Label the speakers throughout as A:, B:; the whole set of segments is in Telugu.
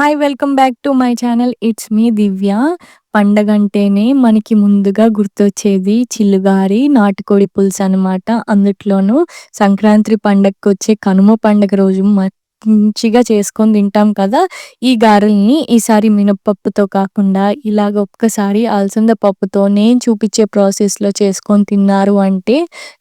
A: Hi welcome back to my channel it's me Divya పండగ అంటేనే మనకి ముందుగా గుర్తొచ్చేది చిల్లుగారి నాటుకోడి పులుసు అనమాట అందుట్లోనూ సంక్రాంతి పండగకి వచ్చే కనుమ పండగ రోజు మంచిగా చేసుకొని తింటాం కదా ఈ గారెల్ని ఈసారి మినప్పప్పుతో కాకుండా ఇలాగ ఒక్కసారి అలసంద పప్పుతో నేను చూపించే ప్రాసెస్లో చేసుకొని తిన్నారు అంటే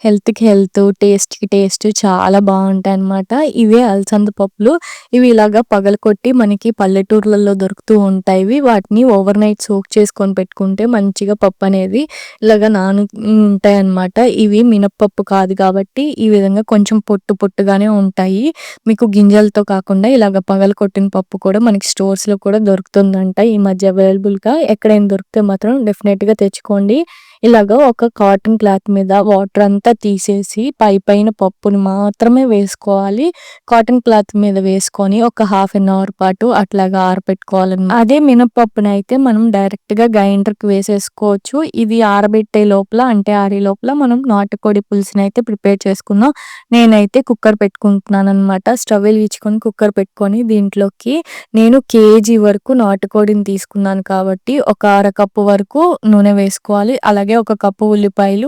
A: హెల్త్కి హెల్త్ టేస్ట్కి టేస్ట్ చాలా బాగుంటాయి అనమాట ఇవే అలసంద పప్పులు. ఇవి ఇలాగ పగలకొట్టి మనకి పల్లెటూర్లలో దొరుకుతూ ఉంటాయి. వాటిని ఓవర్ నైట్ సోక్ చేసుకొని పెట్టుకుంటే మంచిగా పప్పు అనేది ఇలాగ నాను ఉంటాయి అనమాట ఇవి మినప్పప్పు కాదు కాబట్టి ఈ విధంగా కొంచెం పొట్టు పొట్టుగానే ఉంటాయి. మీకు గింజలు గింజలతో కాకుండా ఇలాగ పగల కొట్టిన పప్పు కూడా మనకి స్టోర్స్లో కూడా దొరుకుతుందంట. ఈ మధ్య అవైలబుల్గా ఎక్కడైనా దొరికితే మాత్రం డెఫినెట్గా తెచ్చుకోండి. ఇలాగ ఒక కాటన్ క్లాత్ మీద వాటర్ అంతా తీసేసి పై పైన పప్పుని మాత్రమే వేసుకోవాలి. కాటన్ క్లాత్ మీద వేసుకొని ఒక హాఫ్ అన్ అవర్ పాటు అట్లాగా ఆరబెట్టుకోవాలన్నమాట అదే మినపప్పును అయితే మనం డైరెక్ట్గా గ్రైండర్కి వేసేసుకోవచ్చు. ఇది ఆరబెట్టే లోపల అంటే ఆరే లోపల మనం నాటుకోడి పులుసుని అయితే ప్రిపేర్ చేసుకున్నాం నేనైతే కుక్కర్ పెట్టుకుంటున్నాను అనమాట స్టవ్ వెలిగించుకొని కుక్కర్ పెట్టుకొని దీంట్లోకి నేను కేజీ వరకు నాటుకోడిని తీసుకున్నాను కాబట్టి ఒక అర కప్పు వరకు నూనె వేసుకోవాలి. అలాగే అలాగే ఒక కప్పు ఉల్లిపాయలు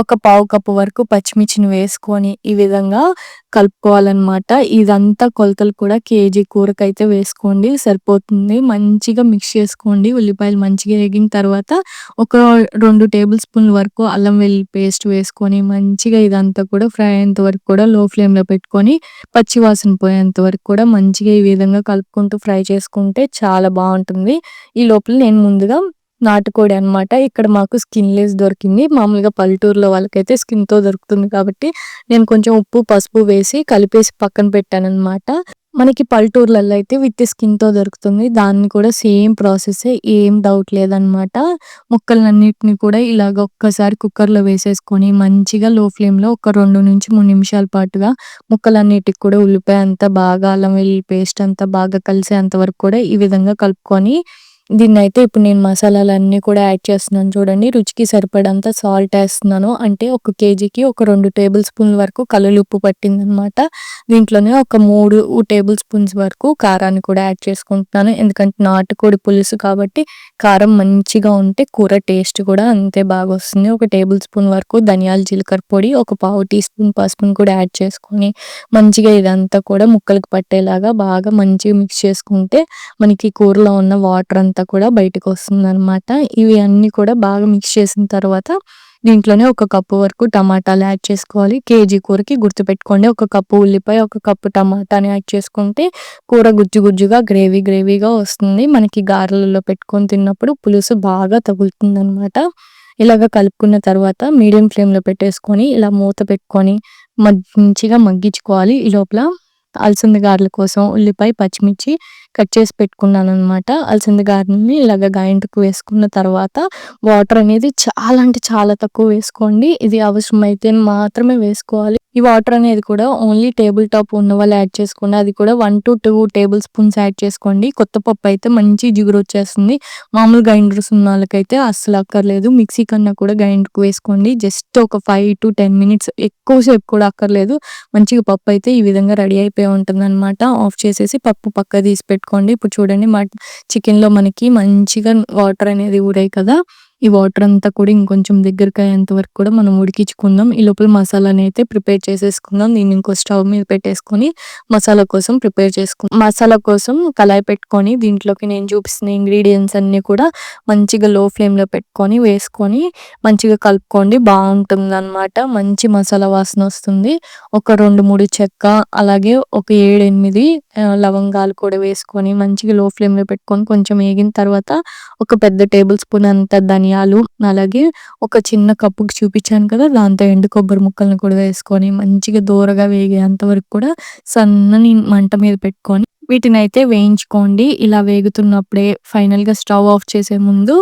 A: ఒక పావు కప్పు వరకు పచ్చిమిర్చిని వేసుకొని ఈ విధంగా కలుపుకోవాలన్నమాట. ఇదంతా కొలతలు కూడా కేజీ కూరకైతే వేసుకోండి సరిపోతుంది. మంచిగా మిక్స్ చేసుకోండి. ఉల్లిపాయలు మంచిగా వేగిన తర్వాత ఒక రెండు టేబుల్ స్పూన్ల వరకు అల్లం వెల్లుల్లి పేస్ట్ వేసుకొని మంచిగా ఇదంతా కూడా ఫ్రై అయ్యేంత వరకు కూడా లో ఫ్లేమ్లో పెట్టుకొని పచ్చివాసన పోయేంత వరకు కూడా మంచిగా ఈ విధంగా కలుపుకుంటూ ఫ్రై చేసుకుంటే చాలా బాగుంటుంది. ఈ లోపల నేను ముందుగా నాటుకోడి అనమాట ఇక్కడ మాకు స్కిన్ లెస్ దొరికింది. మామూలుగా పల్లెటూరులో వాళ్ళకైతే స్కిన్తో దొరుకుతుంది కాబట్టి నేను కొంచెం ఉప్పు పసుపు వేసి కలిపేసి పక్కన పెట్టాను అనమాట మనకి పల్లెటూర్లలో అయితే విత్ స్కిన్తో దొరుకుతుంది. దాన్ని కూడా సేమ్ ప్రాసెస్ ఏం డౌట్ లేదనమాట ముక్కలన్నిటిని కూడా ఇలాగ ఒక్కసారి కుక్కర్లో వేసేసుకొని మంచిగా లో ఫ్లేమ్లో ఒక రెండు నుంచి మూడు నిమిషాల పాటుగా ముక్కలన్నిటికి కూడా ఉల్లిపాయ అంతా బాగా అల్లం వెల్లుల్లి పేస్ట్ అంతా బాగా కలిసేంత వరకు కూడా ఈ విధంగా కలుపుకొని దీన్నైతే ఇప్పుడు నేను మసాలాలన్నీ కూడా యాడ్ చేస్తున్నాను చూడండి. రుచికి సరిపడంత సాల్ట్ వేస్తున్నాను. అంటే ఒక కేజీకి ఒక రెండు టేబుల్ స్పూన్ల వరకు కల్లులుప్పు పట్టిందనమాట. దీంట్లోనే ఒక మూడు టేబుల్ స్పూన్స్ వరకు కారాన్ని కూడా యాడ్ చేసుకుంటున్నాను. ఎందుకంటే నాటుకోడి పులుసు కాబట్టి కారం మంచిగా ఉంటే కూర టేస్ట్ కూడా అంతే బాగా వస్తుంది ఒక టేబుల్ స్పూన్ వరకు ధనియాల జీలకర్ర పొడి ఒక పావు టీ స్పూన్ పసుపును కూడా యాడ్ చేసుకొని మంచిగా ఇదంతా కూడా ముక్కలకు పట్టేలాగా బాగా మంచిగా మిక్స్ చేసుకుంటే మనకి కూరలో ఉన్న వాటర్ అంతా అంతా కూడా బయటకు వస్తుంది అనమాట ఇవి అన్ని కూడా బాగా మిక్స్ చేసిన తర్వాత దీంట్లోనే ఒక కప్పు వరకు టమాటాలు యాడ్ చేసుకోవాలి. కేజీ కూరకి గుర్తుపెట్టుకోండి ఒక కప్పు ఉల్లిపాయ ఒక కప్పు టమాటాని యాడ్ చేసుకుంటే కూర గుజ్జు గుజ్జుగా గ్రేవీ గ్రేవీగా వస్తుంది. మనకి గారెలలో పెట్టుకొని తిన్నప్పుడు పులుసు బాగా తగులుతుంది అనమాట ఇలాగ కలుపుకున్న తర్వాత మీడియం ఫ్లేమ్లో పెట్టేసుకొని ఇలా మూత పెట్టుకొని మంచిగా మగ్గించుకోవాలి. ఈ లోపల అలసంద గారెల కోసం ఉల్లిపాయ పచ్చిమిర్చి కట్ చేసి పెట్టుకున్నాను అనమాట అలసంద గారెని ఇలాగ గాయంటకు వేసుకున్న తర్వాత వాటర్ అనేది చాలా అంటే చాలా తక్కువ వేసుకోండి. ఇది అవసరమైతే మాత్రమే వేసుకోవాలి. ఈ వాటర్ అనేది కూడా ఓన్లీ టేబుల్ టాప్ ఉన్న వాళ్ళు యాడ్ చేసుకోండి. అది కూడా one to two table spoons add చేసుకోండి. కొత్త పప్పు అయితే మంచి జిగురు వచ్చేస్తుంది. మామూలు గ్రైండర్స్ ఉన్న వాళ్ళకైతే అస్సలు అక్కర్లేదు. మిక్సీ కన్నా కూడా గ్రైండర్కి వేసుకోండి. జస్ట్ ఒక ఫైవ్ టు టెన్ మినిట్స్ ఎక్కువసేపు కూడా అక్కర్లేదు. మంచిగా పప్పు అయితే ఈ విధంగా రెడీ అయిపోయి ఉంటుంది అనమాట ఆఫ్ చేసేసి పప్పు పక్క తీసి పెట్టుకోండి. ఇప్పుడు చూడండి మా చికెన్లో మనకి మంచిగా వాటర్ అనేది ఊరాయి కదా. ఈ వాటర్ అంతా కూడా ఇంకొంచెం దగ్గరికి అయ్యేంత వరకు కూడా మనం ఉడికించుకుందాం. ఈ లోపల మసాలాని అయితే ప్రిపేర్ చేసేసుకుందాం. దీన్ని ఇంకో స్టవ్ మీద పెట్టేసుకొని మసాలా కోసం ప్రిపేర్ చేసుకుందాం. మసాలా కోసం కళాయి పెట్టుకొని దీంట్లోకి నేను చూపిస్తున్న ఇంగ్రీడియంట్స్ అన్నీ కూడా మంచిగా లో ఫ్లేమ్లో పెట్టుకొని వేసుకొని మంచిగా కలుపుకోండి. బాగుంటుంది అనమాట మంచి మసాలా వాసన వస్తుంది. ఒక రెండు మూడు చెక్క అలాగే ఒక ఏడు ఎనిమిది లవంగాలు కూడా వేసుకొని మంచిగా లో ఫ్లేమ్లో పెట్టుకొని కొంచెం వేగిన తర్వాత ఒక పెద్ద టేబుల్ స్పూన్ అంత ధనియాలు అలాగే ఒక చిన్న కప్పుకి చూపించాను కదా దాంతో ఎండు కొబ్బరి ముక్కలను కూడా వేసుకొని మంచిగా దూరగా వేగేంత వరకు కూడా సన్నని మంట మీద పెట్టుకొని వీటిని అయితే వేయించుకోండి. ఇలా వేగుతున్నప్పుడే ఫైనల్గా స్టవ్ ఆఫ్ చేసే ముందు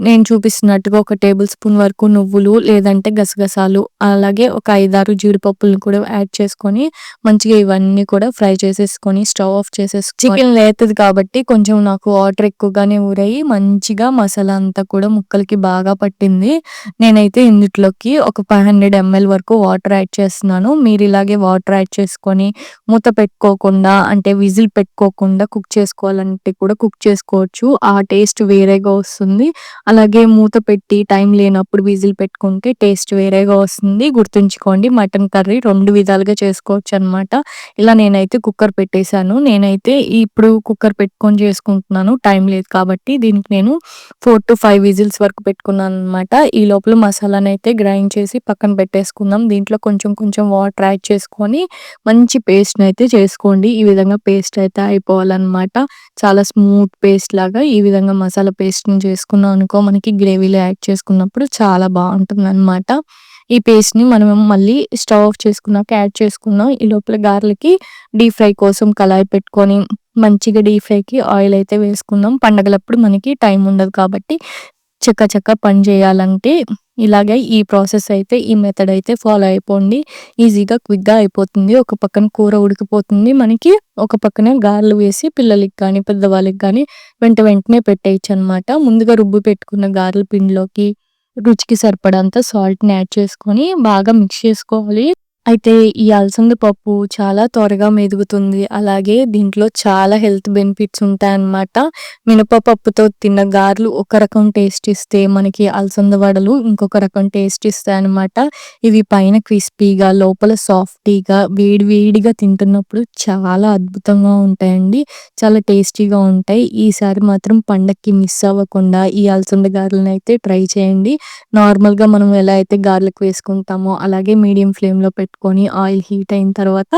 A: నేను చూపిస్తున్నట్టుగా ఒక టేబుల్ స్పూన్ వరకు నువ్వులు లేదంటే గసగసాలు అలాగే ఒక ఐదారు జీడిపప్పులను కూడా యాడ్ చేసుకొని మంచిగా ఇవన్నీ కూడా ఫ్రై చేసేసుకొని స్టవ్ ఆఫ్ చేసేసి చికెన్ లేతది కాబట్టి కొంచెం నాకు వాటర్ ఎక్కువగానే ఊరాయి. మంచిగా మసాలా అంతా కూడా ముక్కలకి బాగా పట్టింది. నేనైతే ఇందులోకి ఒక ఫైవ్ హండ్రెడ్ ఎంఎల్ వరకు వాటర్ యాడ్ చేస్తున్నాను. మీరు ఇలాగే వాటర్ యాడ్ చేసుకొని మూత పెట్టుకోకుండా అంటే విజిల్ పెట్టుకోకుండా కుక్ చేసుకోవాలంటే కూడా కుక్ చేసుకోవచ్చు. ఆ టేస్ట్ వేరేగా వస్తుంది. అలాగే మూత పెట్టి టైం లేనప్పుడు విజిల్ పెట్టుకుంటే టేస్ట్ వేరేగా వస్తుంది. గుర్తుంచుకోండి మటన్ కర్రీ రెండు విధాలుగా చేసుకోవచ్చు అనమాట ఇలా నేనైతే కుక్కర్ పెట్టేశాను. నేనైతే ఇప్పుడు కుక్కర్ పెట్టుకొని చేసుకుంటున్నాను. టైం లేదు కాబట్టి దీనికి నేను ఫోర్ టు ఫైవ్ విజిల్స్ వరకు పెట్టుకున్నాను అనమాట ఈ లోపల మసాలాని అయితే గ్రైండ్ చేసి పక్కన పెట్టేసుకుందాం. దీంట్లో కొంచెం కొంచెం వాటర్ యాడ్ చేసుకొని మంచి పేస్ట్ని అయితే చేసుకోండి. ఈ విధంగా పేస్ట్ అయితే అయిపోవాలన్నమాట. చాలా స్మూత్ పేస్ట్ లాగా ఈ విధంగా మసాలా పేస్ట్ని చేసుకున్నాం అనుకో మనకి గ్రేవీలో యాడ్ చేసుకున్నప్పుడు చాలా బాగుంటుంది అనమాట ఈ పేస్ట్ని మనం మళ్ళీ స్టవ్ ఆఫ్ చేసుకున్నాక యాడ్ చేసుకున్నాం. ఈ లోపల గారెలకి డీప్ ఫ్రై కోసం కళాయి పెట్టుకొని మంచిగా డీప్ ఫ్రైకి ఆయిల్ అయితే వేసుకుందాం పండగలప్పుడు మనకి టైం ఉండదు కాబట్టి చక్క చక్క పని చేయాలంటే ఇలాగే ఈ ప్రాసెస్ అయితే ఈ మెథడ్ అయితే ఫాలో అయిపోండి. ఈజీగా క్విక్గా అయిపోతుంది. ఒక పక్కన కూర ఉడికిపోతుంది. మనకి ఒక పక్కనే గారెలు వేసి పిల్లలకి కానీ పెద్దవాళ్ళకి కానీ వెంట వెంటనే పెట్టేయచ్చు అనమాట ముందుగా రుబ్బు పెట్టుకున్న గారెల పిండిలోకి రుచికి సరిపడంత సాల్ట్ని యాడ్ చేసుకొని బాగా మిక్స్ చేసుకోవాలి. అయితే ఈ అలసంద పప్పు చాలా త్వరగా మెదుగుతుంది. అలాగే దీంట్లో చాలా హెల్త్ బెనిఫిట్స్ ఉంటాయన్నమాట. మినపపప్పుతో తిన్న గారెలు ఒక రకం టేస్ట్ ఇస్తే, మనకి అలసంద వడలు ఇంకొక రకం టేస్ట్ ఇస్తాయన్నమాట. ఇవి పైన క్రిస్పీగా, లోపల సాఫ్టీగా, వేడి వేడిగా తింటున్నప్పుడు చాలా అద్భుతంగా ఉంటాయండి. చాలా టేస్టీగా ఉంటాయి. ఈసారి మాత్రం పండక్కి మిస్ అవ్వకుండా ఈ అలసంద అయితే ట్రై చేయండి. నార్మల్‌గా మనం ఎలా అయితే గారెలకు వేసుకుంటామో అలాగే మీడియం ఫ్లేమ్‌లో పెట్టుకొని పెట్టుకొని ఆయిల్ హీట్ అయిన తర్వాత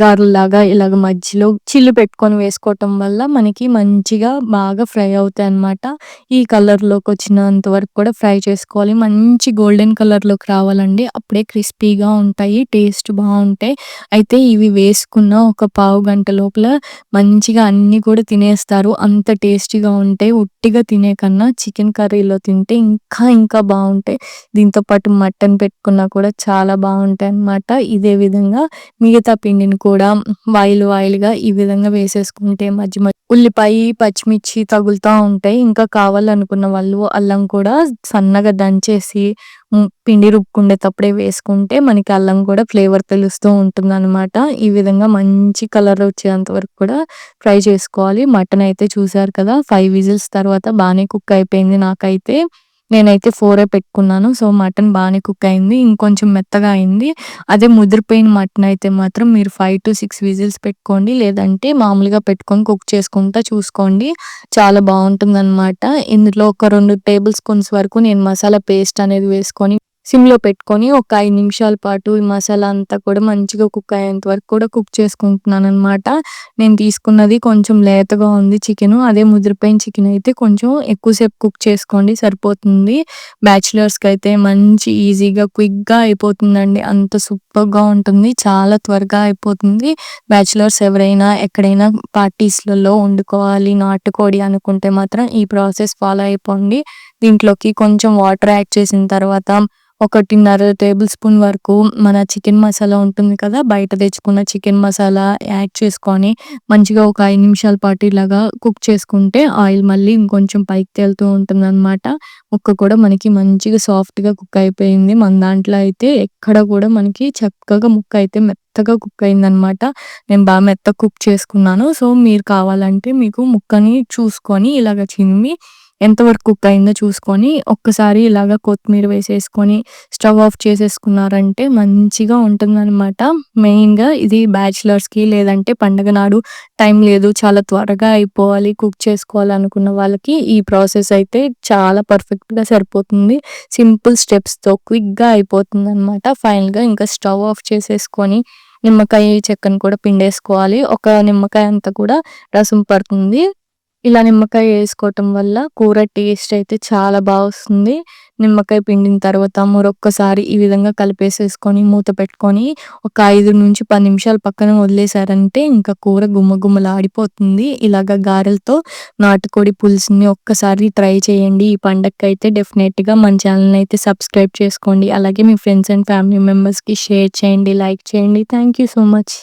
A: గారెల్లాగా ఇలాగ మధ్యలో చిల్లు పెట్టుకొని వేసుకోవటం వల్ల మనకి మంచిగా బాగా ఫ్రై అవుతాయి అన్నమాట. ఈ కలర్లోకి వచ్చినంత వరకు కూడా ఫ్రై చేసుకోవాలి. మంచి గోల్డెన్ కలర్లోకి రావాలండి. అప్పుడే క్రిస్పీగా ఉంటాయి టేస్ట్ బాగుంటాయి. అయితే ఇవి వేసుకున్న ఒక పావు గంట లోపల మంచిగా అన్ని కూడా తినేస్తారు. అంత టేస్టీగా ఉంటాయి ఉట్టిగా తినే కన్నా చికెన్ కర్రీలో తింటే ఇంకా ఇంకా బాగుంటాయి. దీంతో పాటు మటన్ పెట్టుకున్నా కూడా చాలా బాగుంటాయి అన్నమాట. ఇదే విధంగా మిగతా పిండిని కూడా వాయిల్ వాయిల్గా ఈ విధంగా వేసేసుకుంటే మధ్య మధ్య ఉల్లిపాయ పచ్చిమిర్చి తగులుతూ ఉంటాయి. ఇంకా కావాలనుకున్న వాళ్ళు అల్లం కూడా సన్నగా దంచేసి పిండి రుబ్బుకుండేటప్పుడే వేసుకుంటే మనకి అల్లం కూడా ఫ్లేవర్ తెలుస్తూ ఉంటుంది అనమాట ఈ విధంగా మంచి కలర్ వచ్చేంత వరకు కూడా ఫ్రై చేసుకోవాలి. మటన్ అయితే చూసారు కదా ఫైవ్ విజిల్స్ తర్వాత బాగానే కుక్ అయిపోయింది నాకైతే. నేనైతే ఫోరే పెట్టుకున్నాను. సో మటన్ బాగానే కుక్ అయింది. ఇంకొంచెం మెత్తగా అయింది. అదే ముదిరిపోయిన మటన్ అయితే మాత్రం మీరు ఫైవ్ టు సిక్స్ విజిల్స్ పెట్టుకోండి. లేదంటే మామూలుగా పెట్టుకొని కుక్ చేసుకుంటా చూసుకోండి. చాలా బాగుంటుంది అనమాట ఇందులో ఒక రెండు టేబుల్ స్పూన్స్ వరకు నేను మసాలా పేస్ట్ అనేది వేసుకొని సిమ్‌లో పెట్టుకొని ఒక ఐదు నిమిషాల పాటు ఈ మసాలా అంతా కూడా మంచిగా కుక్ అయ్యేంత వరకు కూడా కుక్ చేసుకుంటున్నాను అనమాట నేను తీసుకున్నది కొంచెం లేతగా ఉంది చికెను. అదే ముదిరిపోయిన చికెన్ అయితే కొంచెం ఎక్కువసేపు కుక్ చేసుకోండి సరిపోతుంది. బ్యాచిలర్స్కి అయితే మంచి ఈజీగా, క్విక్‌గా అయిపోతుందండి. అంత సూపర్‌గా ఉంటుంది. చాలా త్వరగా అయిపోతుంది. బ్యాచిలర్స్ ఎవరైనా ఎక్కడైనా పార్టీస్‌లలో వండుకోవాలి నాటుకోడి అనుకుంటే మాత్రం ఈ ప్రాసెస్ ఫాలో అయిపోండి. దీంట్లోకి కొంచెం వాటర్ యాడ్ చేసిన తర్వాత ఒకటిన్నర టేబుల్ స్పూన్ వరకు మన చికెన్ మసాలా ఉంటుంది కదా బయట తెచ్చుకున్న చికెన్ మసాలా యాడ్ చేసుకొని మంచిగా ఒక ఐదు నిమిషాల పాటు ఇలాగా కుక్ చేసుకుంటే ఆయిల్ మళ్ళీ ఇంకొంచెం పైకి తేలుతూ ఉంటుంది అనమాట ముక్క కూడా మనకి మంచిగా సాఫ్ట్గా కుక్ అయిపోయింది. మన దాంట్లో అయితే ఎక్కడ కూడా మనకి చక్కగా ముక్క అయితే మెత్తగా కుక్ అయిందనమాట నేను బాగా మెత్త కుక్ చేసుకున్నాను. సో మీరు కావాలంటే మీకు ముక్కని చూసుకొని ఇలాగ చిమ్మి ఎంతవరకు కుక్ అయిందో చూసుకొని ఒక్కసారి ఇలాగ కొత్తిమీర వేసేసుకొని స్టవ్ ఆఫ్ చేసేసుకున్నారంటే మంచిగా ఉంటుందన్నమాట. మెయిన్గా ఇది బ్యాచిలర్స్కి లేదంటే పండగ నాడు టైం లేదు చాలా త్వరగా అయిపోవాలి కుక్ చేసుకోవాలనుకున్న వాళ్ళకి ఈ ప్రాసెస్ అయితే చాలా పర్ఫెక్ట్గా సరిపోతుంది. సింపుల్ స్టెప్స్తో క్విక్గా అయిపోతుంది అనమాట ఫైనల్గా ఇంకా స్టవ్ ఆఫ్ చేసేసుకొని నిమ్మకాయ చెక్కను కూడా పిండేసుకోవాలి. ఒక నిమ్మకాయ అంతా కూడా రసం పడుతుంది. ఇలా నిమ్మకాయ వేసుకోవటం వల్ల కూర టేస్ట్ అయితే చాలా బాగా వస్తుంది నిమ్మకాయ పిండిన తర్వాత మరొక్కసారి ఈ విధంగా కలిపేసేసుకొని మూత పెట్టుకొని ఒక 5-10 నిమిషాలు పక్కన వదిలేసారంటే ఇంకా కూర గుమ్మగుమ్మలాడిపోతుంది. ఇలాగ గారెలతో నాటుకోడి పులుసుని ఒక్కసారి ట్రై చేయండి. ఈ పండగకైతే డెఫినెట్‌గా మన ఛానల్ని అయితే సబ్స్క్రైబ్ చేసుకోండి. అలాగే మీ ఫ్రెండ్స్ అండ్ ఫ్యామిలీ మెంబర్స్‌కి షేర్ చేయండి, లైక్ చేయండి. Thank you so much.